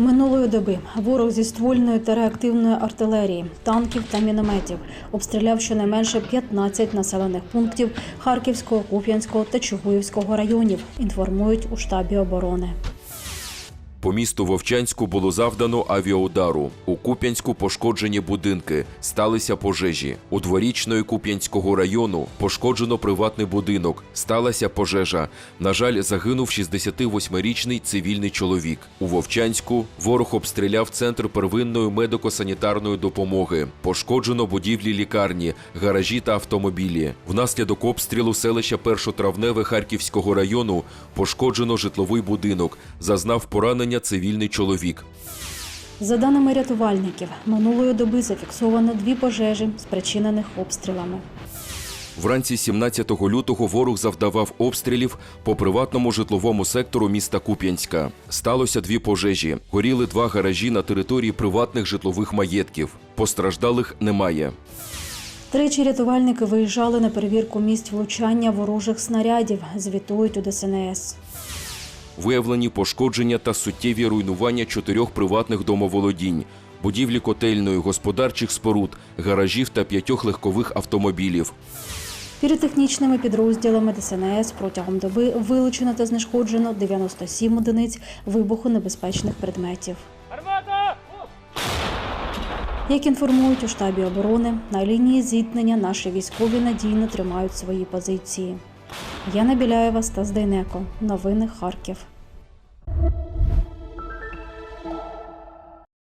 Минулої доби ворог зі ствольної та реактивної артилерії, танків та мінометів обстріляв щонайменше 15 населених пунктів Харківського, Куп'янського та Чугуївського районів. Інформують у штабі оборони. По місту Вовчанську було завдано авіаудару. У Куп'янську пошкоджені будинки, сталися пожежі. У дворічної Куп'янського району пошкоджено приватний будинок, сталася пожежа. На жаль, загинув 68-річний цивільний чоловік. У Вовчанську ворог обстріляв центр первинної медико-санітарної допомоги. Пошкоджено будівлі лікарні, гаражі та автомобілі. Внаслідок обстрілу селища Першотравневе Харківського району пошкоджено житловий будинок. Зазнав поранення цивільний чоловік. За даними рятувальників, минулої доби зафіксовано дві пожежі, спричинених обстрілами. Вранці 17 лютого ворог завдавав обстрілів по приватному житловому сектору міста Куп'янська. Сталося дві пожежі. Горіли два гаражі на території приватних житлових маєтків. Постраждалих немає. Тричі рятувальники виїжджали на перевірку місць влучання ворожих снарядів, звітують у ДСНС. Виявлені пошкодження та суттєві руйнування чотирьох приватних домоволодінь, будівлі котельної, господарчих споруд, гаражів та п'ятьох легкових автомобілів. Піротехнічними підрозділами ДСНС протягом доби вилучено та знешкоджено 97 одиниць вибухонебезпечних предметів. Як інформують у штабі оборони, на лінії зіткнення наші військові надійно тримають свої позиції. Яна Біляєва, Стас Дейнеко. Новини Харків.